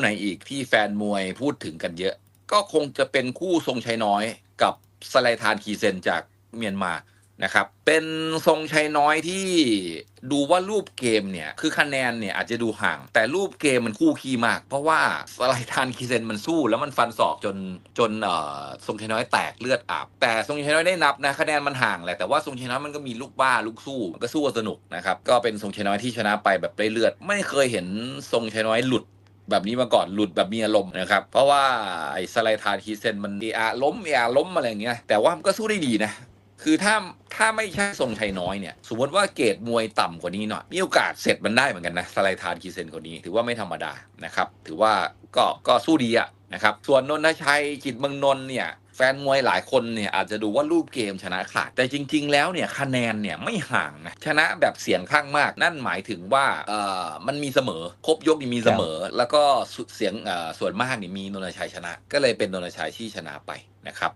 ไหนอีกที่แฟนมวยพูดถึงกันเยอะ ก็คงจะเป็นคู่ทรงชัยน้อยกับสไลทานคีเซนจากเมียนมานะครับ เป็นทรงชัยน้อยที่ดูว่ารูปเกมเนี่ย คือคะแนนเนี่ยอาจจะดูห่าง แต่รูปเกมมันคู่คีมาก เพราะว่าสไลทานคีเซนมันสู้แล้วมันฟันศอกจนจนเอ่อทรงชัยน้อยแตกเลือดอาบ แต่ทรงชัยน้อยได้นับนะคะแนนมันห่างแหละแต่ว่าทรงชัยน้อยมันก็มีลูกบ้าลูกสู้มันก็สู้สนุกนะครับก็เป็นทรงชัยน้อยที่ชนะไปแบบได้เลือด ไม่เคยเห็นทรงชัยน้อยหลุด แบบนี้มาก่อนหลุดแบบมีอารมณ์นะครับ เพราะว่าไอ้สไลทานคีเซนมันเออาล้มเออาล้มอะไรอย่างเงี้ยแต่ว่ามันก็สู้ได้ดีนะคือถ้าถ้าไม่ใช่ทรงชัยน้อยเนี่ย สมมติว่าเกรดมวยต่ำกว่านี้หน่อยมีโอกาสเสร็จมันได้เหมือนกันนะสไลทานคีเซนคนนี้ ถือว่าไม่ธรรมดานะครับ ถือว่าก็ก็สู้ดีอะนะครับ ส่วนนนทชัยจิตรเมืองนนท์เนี่ย ฟนมวยหลายคนเนี่ยอาจจะดูว่ารูปเกมชนะขาดแต่จริง ๆ แล้วเนี่ยคะแนนเนี่ยไม่ห่างนะชนะแบบเสียงข้างมาก นั่นหมายถึงว่าเอ่อมันมีเสมอครบยกนี่มีเสมอ แล้วก็สุเสียงเอ่อส่วนมากนี่มีนนทชัยชนะ ก็เลยเป็นนนทชัยที่ชนะไปนะครับ